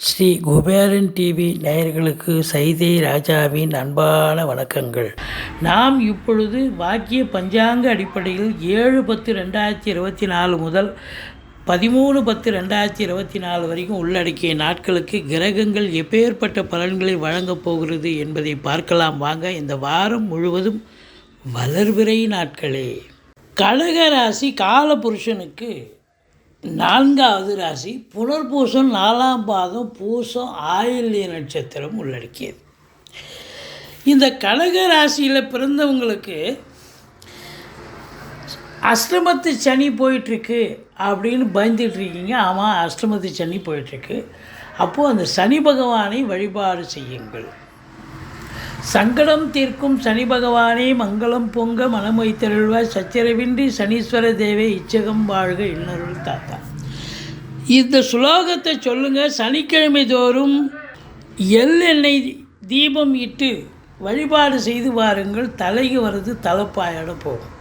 Sri Kuberan TV நேயர்களுக்கு சைதை ராஜாவின் அன்பான வணக்கங்கள். நாம் இப்பொழுது வாக்கிய பஞ்சாங்க அடிப்படையில் ஏழு பத்து ரெண்டாயிரத்தி இருபத்தி நாலு முதல் பதிமூணு பத்து ரெண்டாயிரத்தி இருபத்தி நாலு வரைக்கும் உள்ளடக்கிய நாட்களுக்கு கிரகங்கள் எப்பேற்பட்ட பலன்களை வழங்கப் போகிறது என்பதை பார்க்கலாம். வாங்க இந்த வாரம் முழுவதும் வளர்விரை நாட்களே. கடக ராசி காலபுருஷனுக்கு நான்காவது ராசி புனர்பூசம் நாலாம் பாதம் பூசம் ஆயில்ய நட்சத்திரம் உள்ளடக்கியது. இந்த கடக ராசியில் பிறந்தவங்களுக்கு அஷ்டமத்து சனி போயிட்டுருக்கு அப்படின்னு பயந்துட்டு இருக்கீங்க. ஆமாம் அஷ்டமத்து சனி போயிட்டுருக்கு. அப்போது அந்த சனி பகவானை வழிபாடு செய்யுங்கள். சங்கடம் தீர்க்கும் சனி பகவானே மங்களம் பொங்க மனம் வைத்தருள்வாய் சச்சரவின்றி சனீஸ்வர தேவை இச்சகம் வாழ்க இன்னருள் தாத்தா. இந்த சுலோகத்தை சொல்லுங்கள் சனிக்கிழமை தோறும் எள்ளெண்ணெய் தீபம் இட்டு வழிபாடு செய்து வாருங்கள் தலைக்கு வருது தலைப்பாயோட போகும்.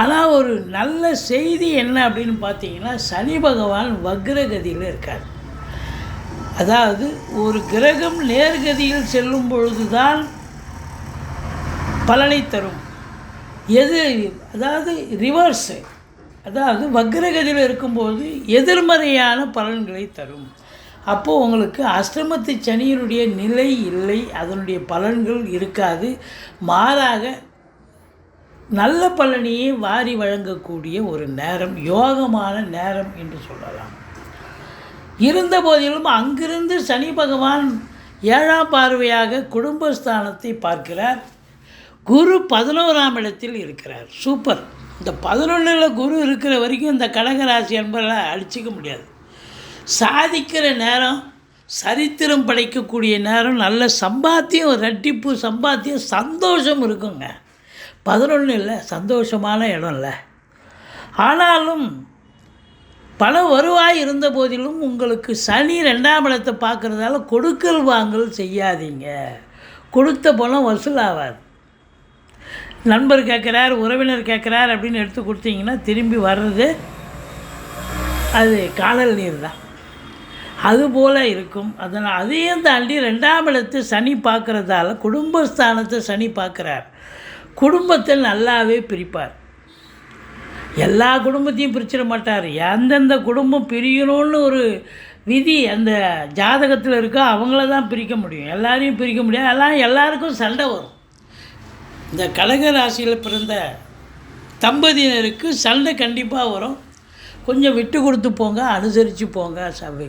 ஆனால் ஒரு நல்ல செய்தி என்ன அப்படின்னு பார்த்தீங்கன்னா சனி பகவான் வக்ரகதியில் இருக்கார். அதாவது ஒரு கிரகம் நேர்கதியில் செல்லும் பொழுதுதான் பலனை தரும். எது அதாவது ரிவர்ஸு அதாவது வக்ரகதியில் இருக்கும்போது எதிர்மறையான பலன்களை தரும். அப்போது உங்களுக்கு அஷ்டமத்து சனியினுடைய நிலை இல்லை அதனுடைய பலன்கள் இருக்காது. மாறாக நல்ல பலனையே வாரி வழங்கக்கூடிய ஒரு நேரம் யோகமான நேரம் என்று சொல்லலாம். இருந்த போதிலும் அங்கிருந்து சனி பகவான் ஏழாம் பார்வையாக குடும்பஸ்தானத்தை பார்க்கிறார். குரு பதினோராம் இடத்தில் இருக்கிறார். சூப்பர். இந்த பதினொன்றில் குரு இருக்கிற வரைக்கும் இந்த கடகராசி என்பதை அழிச்சிக்க முடியாது. சாதிக்கிற நேரம் சரித்திரம் படைக்கக்கூடிய நேரம் நல்ல சம்பாத்தியம் ரெட்டிப்பு சம்பாத்தியம் சந்தோஷம் இருக்குங்க. பதினொன்று இல்லை சந்தோஷமான இடம் இல்லை. ஆனாலும் பல வருவாய் இருந்த போதிலும் உங்களுக்கு சனி ரெண்டாம் இடத்தை பார்க்குறதால கொடுக்கல் வாங்கல் செய்யாதீங்க. கொடுத்த பணம் வசூலாகாது நண்பர் கேட்குறார் உறவினர் கேட்குறார் அப்படின்னு எடுத்து கொடுத்தீங்கன்னா திரும்பி வர்றது அது காதல் நீர் தான். அதுபோல் இருக்கும். அதனால் அதையும் தாண்டி ரெண்டாம் இடத்து சனி பார்க்குறதால குடும்பஸ்தானத்தை சனி பார்க்குறார். குடும்பத்தில் நல்லாவே பிரிப்பார். எல்லா குடும்பத்தையும் பிரிச்சிட மாட்டார். எந்தெந்த குடும்பம் பிரியணும்னு ஒரு விதி அந்த ஜாதகத்தில் இருக்கோ அவங்கள தான் பிரிக்க முடியும். எல்லாரையும் பிரிக்க முடியாது. எல்லாம் எல்லாருக்கும் சண்டை வரும். இந்த கடக ராசியில் பிறந்த தம்பதியினருக்கு சண்டை கண்டிப்பாக வரும். கொஞ்சம் விட்டு கொடுத்து போங்க அனுசரித்து போங்க சபை.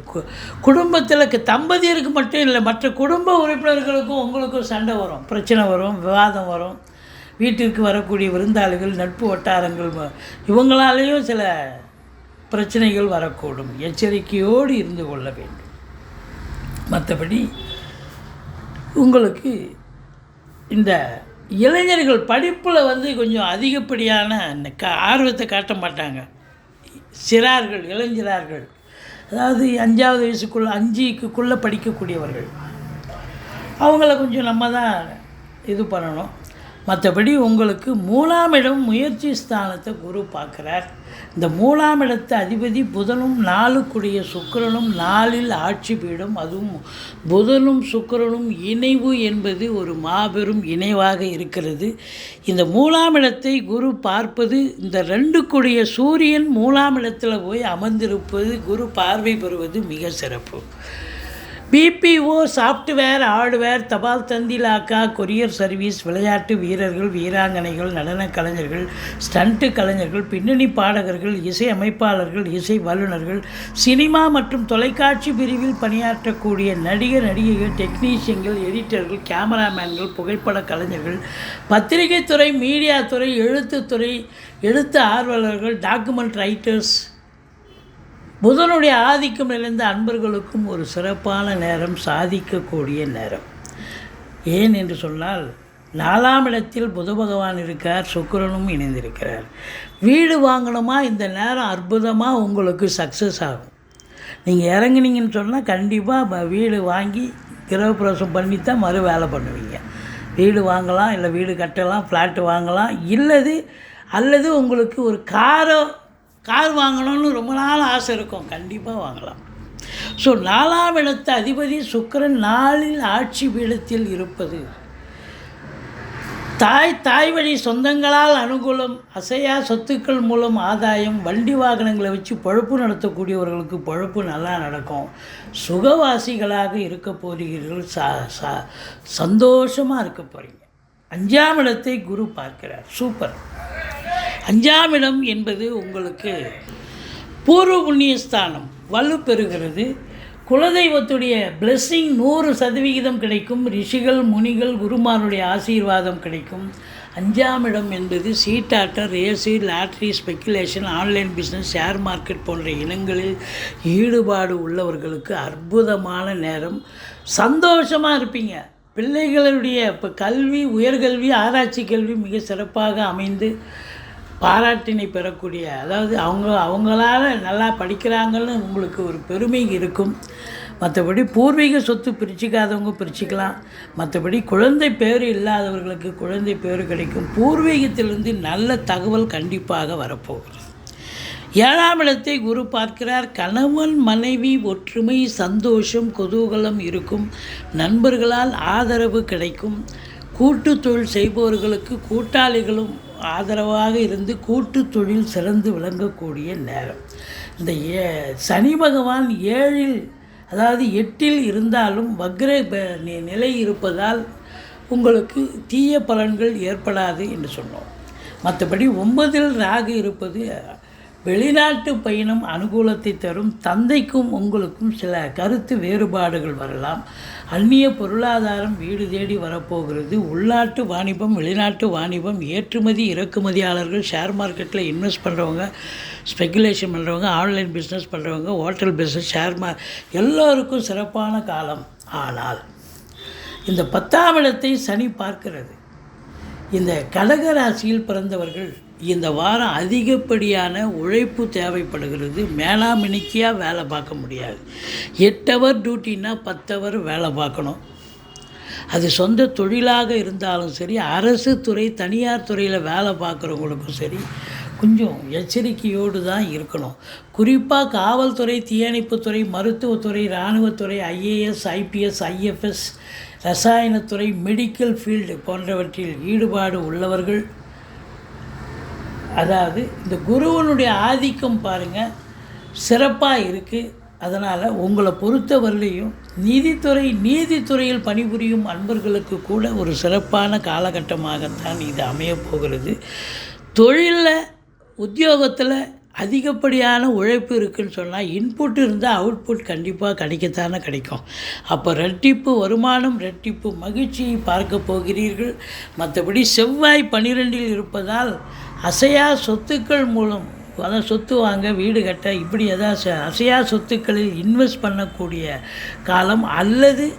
குடும்பத்தில் தம்பதியருக்கு மட்டும் இல்லை மற்ற குடும்ப உறுப்பினர்களுக்கும் உங்களுக்கும் சண்டை வரும். பிரச்சனை வரும் விவாதம் வரும். வீட்டிற்கு வரக்கூடிய விருந்தாளிகள் நட்பு வட்டாரங்கள் இவங்களாலேயும் சில பிரச்சனைகள் வரக்கூடும். எச்சரிக்கையோடு இருந்து கொள்ள வேண்டும். மற்றபடி உங்களுக்கு இந்த இளைஞர்கள் படிப்பில் வந்து கொஞ்சம் அதிகப்படியான க ஆர்வத்தை காட்ட மாட்டாங்க. சிறார்கள் இளைஞரார்கள் அதாவது அஞ்சாவது வயசுக்குள்ளே அஞ்சுக்குள்ளே படிக்கக்கூடியவர்கள். அவங்கள கொஞ்சம் நம்ம தான் இது பண்ணணும். மற்றபடி உங்களுக்கு மூலாம் இடம் முயற்சி ஸ்தானத்தை குரு பார்க்குறார். இந்த மூலாம் இடத்து அதிபதி புதனும் நாளுக்குடைய சுக்கரனும் நாளில் ஆட்சி பீடம். அதுவும் புதனும் சுக்கரனும் இணைவு என்பது ஒரு மாபெரும் இணைவாக இருக்கிறது. இந்த மூலாம் இடத்தை குரு பார்ப்பது இந்த ரெண்டுக்குடைய சூரியன் மூலாம் இடத்தில் போய் அமர்ந்திருப்பது குரு பார்வை பெறுவது மிக சிறப்பு. பிபிஓ சாஃப்ட்வேர் ஹார்ட்வேர் தபால் தந்தி லாக்கா கொரியர் சர்வீஸ் விளையாட்டு வீரர்கள் வீராங்கனைகள் நடன கலைஞர்கள் ஸ்டண்ட்டு கலைஞர்கள் பின்னணி பாடகர்கள் இசை அமைப்பாளர்கள் இசை வல்லுநர்கள் சினிமா மற்றும் தொலைக்காட்சி பிரிவில் பணியாற்றக்கூடிய நடிகர் நடிகைகள் டெக்னீஷியன்கள் எடிட்டர்கள் கேமராமேன்கள் புகைப்பட கலைஞர்கள் பத்திரிகை துறை மீடியா துறை எழுத்துத்துறை எழுத்து ஆர்வலர்கள் டாக்குமெண்ட் ரைட்டர்ஸ் புதனுடைய ஆதிக்கம் நிறைந்த அன்பர்களுக்கும் ஒரு சிறப்பான நேரம் சாதிக்கக்கூடிய நேரம். ஏன் என்று சொன்னால் நாலாம் இடத்தில் புத பகவான் இருக்கார் சுக்கிரனும் இணைந்திருக்கிறார். வீடு வாங்கணுமா? இந்த நேரம் அற்புதமாக உங்களுக்கு சக்ஸஸ் ஆகும். நீங்கள் இறங்குனீங்கன்னு சொன்னால் கண்டிப்பாக வீடு வாங்கி கிரகப்பிரவேசம் பண்ணி தான் மறு வேலை பண்ணுவீங்க. வீடு வாங்கலாம் இல்லை வீடு கட்டலாம் ஃப்ளாட்டு வாங்கலாம் இல்லது அல்லது உங்களுக்கு ஒரு காரோ கார் வாங்கணும்னு ரொம்ப நாள் ஆசை இருக்கும். கண்டிப்பாக வாங்கலாம். ஸோ நாலாம் இடத்து அதிபதி சுக்கரன் நாளில் ஆட்சி பீடத்தில் இருப்பது. தாய் தாய் வழி சொந்தங்களால் அனுகூலம் அசையா சொத்துக்கள் மூலம் ஆதாயம் வண்டி வாகனங்களை வச்சு பழப்பு நடத்தக்கூடியவர்களுக்கு பழப்பு நல்லா நடக்கும். சுகவாசிகளாக இருக்க போகிறீர்கள். சா சா சந்தோஷமாக இருக்க போகிறீங்க அஞ்சாம் இடத்தை குரு பார்க்கிறார். சூப்பர். அஞ்சாம் இடம் என்பது உங்களுக்கு பூர்வ புண்ணியஸ்தானம். வலு பெறுகிறது. குலதெய்வத்துடைய பிளெஸ்ஸிங் நூறு சதவிகிதம் கிடைக்கும். ரிஷிகள் முனிகள் குருமாருடைய ஆசீர்வாதம் கிடைக்கும். அஞ்சாம் இடம் என்பது சீட்டாட்டர் AC lottery speculation online business share market போன்ற இனங்களில் ஈடுபாடு உள்ளவர்களுக்கு அற்புதமான நேரம். சந்தோஷமாக இருப்பீங்க. பிள்ளைகளுடைய இப்போ கல்வி உயர்கல்வி ஆராய்ச்சி கல்வி மிக சிறப்பாக அமைந்து பாராட்டினை பெறக்கூடிய அதாவது அவங்க அவங்களால நல்லா படிக்கிறாங்கன்னு உங்களுக்கு ஒரு பெருமை இருக்கும். மற்றபடி பூர்வீக சொத்து பிரிச்சுக்காதவங்க பிரிச்சுக்கலாம். மற்றபடி குழந்தை பேர் இல்லாதவர்களுக்கு குழந்தை பேர் கிடைக்கும். பூர்வீகத்திலிருந்து நல்ல தகவல் கண்டிப்பாக வரப்போகிறது ஏழாம் இடத்தை குரு பார்க்கிறார். கணவன் மனைவி ஒற்றுமை சந்தோஷம் குதூகலம் இருக்கும். நண்பர்களால் ஆதரவு கிடைக்கும். கூட்டு தொழில் செய்பவர்களுக்கு கூட்டாளிகளும் ஆதரவாக இருந்து கூட்டு தொழில் சிறந்து விளங்கக்கூடிய நேரம். இந்த ஏ சனி பகவான் ஏழில் அதாவது எட்டில் இருந்தாலும் வக்ர நி- நிலை இருப்பதால் உங்களுக்கு தீய பலன்கள் ஏற்படாது என்று சொன்னோம். மற்றபடி ஒன்பதில் ராகு இருப்பது வெளிநாட்டு பயணம் அனுகூலத்தை தரும் தந்தைக்கும் உங்களுக்கும் சில கருத்து வேறுபாடுகள் வரலாம். அந்நிய பொருளாதாரம் வீடு தேடி வரப்போகிறது. உள்நாட்டு வாணிபம் வெளிநாட்டு வாணிபம் ஏற்றுமதி இறக்குமதியாளர்கள் ஷேர் மார்க்கெட்டில் இன்வெஸ்ட் பண்ணுறவங்க ஸ்பெக்குலேஷன் பண்ணுறவங்க ஆன்லைன் பிஸ்னஸ் பண்ணுறவங்க ஹோட்டல் பிஸ்னஸ் ஷேர் மார் எல்லோருக்கும் சிறப்பான காலம். ஆனால் இந்த பத்தாம் இடத்தை சனி பார்க்கிறது. இந்த கடகராசியில் பிறந்தவர்கள் இந்த வாரம் அதிகப்படியான உழைப்பு தேவைப்படுகிறது. மேலாமினிக்கியாக வேலை பார்க்க முடியாது. எட்டு ஹவர் டியூட்டின்னா பத்து ஹவர் வேலை பார்க்கணும். அது சொந்த தொழிலாக இருந்தாலும் சரி அரசு துறை தனியார் துறையில் வேலை பார்க்குறவங்களுக்கும் சரி கொஞ்சம் எச்சரிக்கையோடு தான் இருக்கணும். குறிப்பாக காவல்துறை தீயணைப்புத்துறை மருத்துவத்துறை இராணுவத்துறை ஐஏஎஸ் ஐபிஎஸ் ஐஎஃப்எஸ் ரசாயனத்துறை மெடிக்கல் ஃபீல்டு போன்றவற்றில் ஈடுபாடு உள்ளவர்கள் அதாவது இந்த குருவனுடைய ஆதிக்கம் பாருங்கள் சிறப்பாக இருக்குது அதனால் உங்களை பொறுத்தவரையிலையும் நீதித்துறை நீதித்துறையில் பணிபுரியும் அன்பர்களுக்கு கூட ஒரு சிறப்பான காலகட்டமாகத்தான் இது அமையப் போகிறது. தொழிலில் உத்தியோகத்தில் அதிகப்படியான உழைப்பு இருக்குன்னு சொன்னால் இன்புட் இருந்தால் அவுட்புட் கண்டிப்பாக கிடைக்கத்தானே கிடைக்கும். அப்போ ரெட்டிப்பு வருமானம் ரெட்டிப்பு மகிழ்ச்சியை பார்க்க போகிறீர்கள். மற்றபடி செவ்வாய் பன்னிரெண்டில் இருப்பதால் அசையா சொத்துக்கள் மூலம் அதான் சொத்து வாங்க வீடு கட்ட இப்படி ஏதாவது அசையா சொத்துக்களில் இன்வெஸ்ட் பண்ணக்கூடிய காலம் அல்லது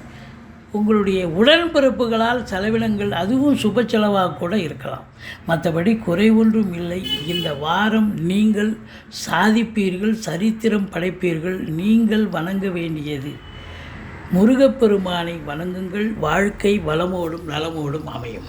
உங்களுடைய உடன்பிறப்புகளால் செலவினங்கள் அதுவும் சுப செலவாக கூட இருக்கலாம். மற்றபடி குறை ஒன்றும் இல்லை. இந்த வாரம் நீங்கள் சாதிப்பீர்கள் சரித்திரம் படைப்பீர்கள். நீங்கள் வணங்க வேண்டியது முருகப்பெருமானை வணங்குங்கள். வாழ்க்கை வளமோடும் நலமோடும் அமையும்.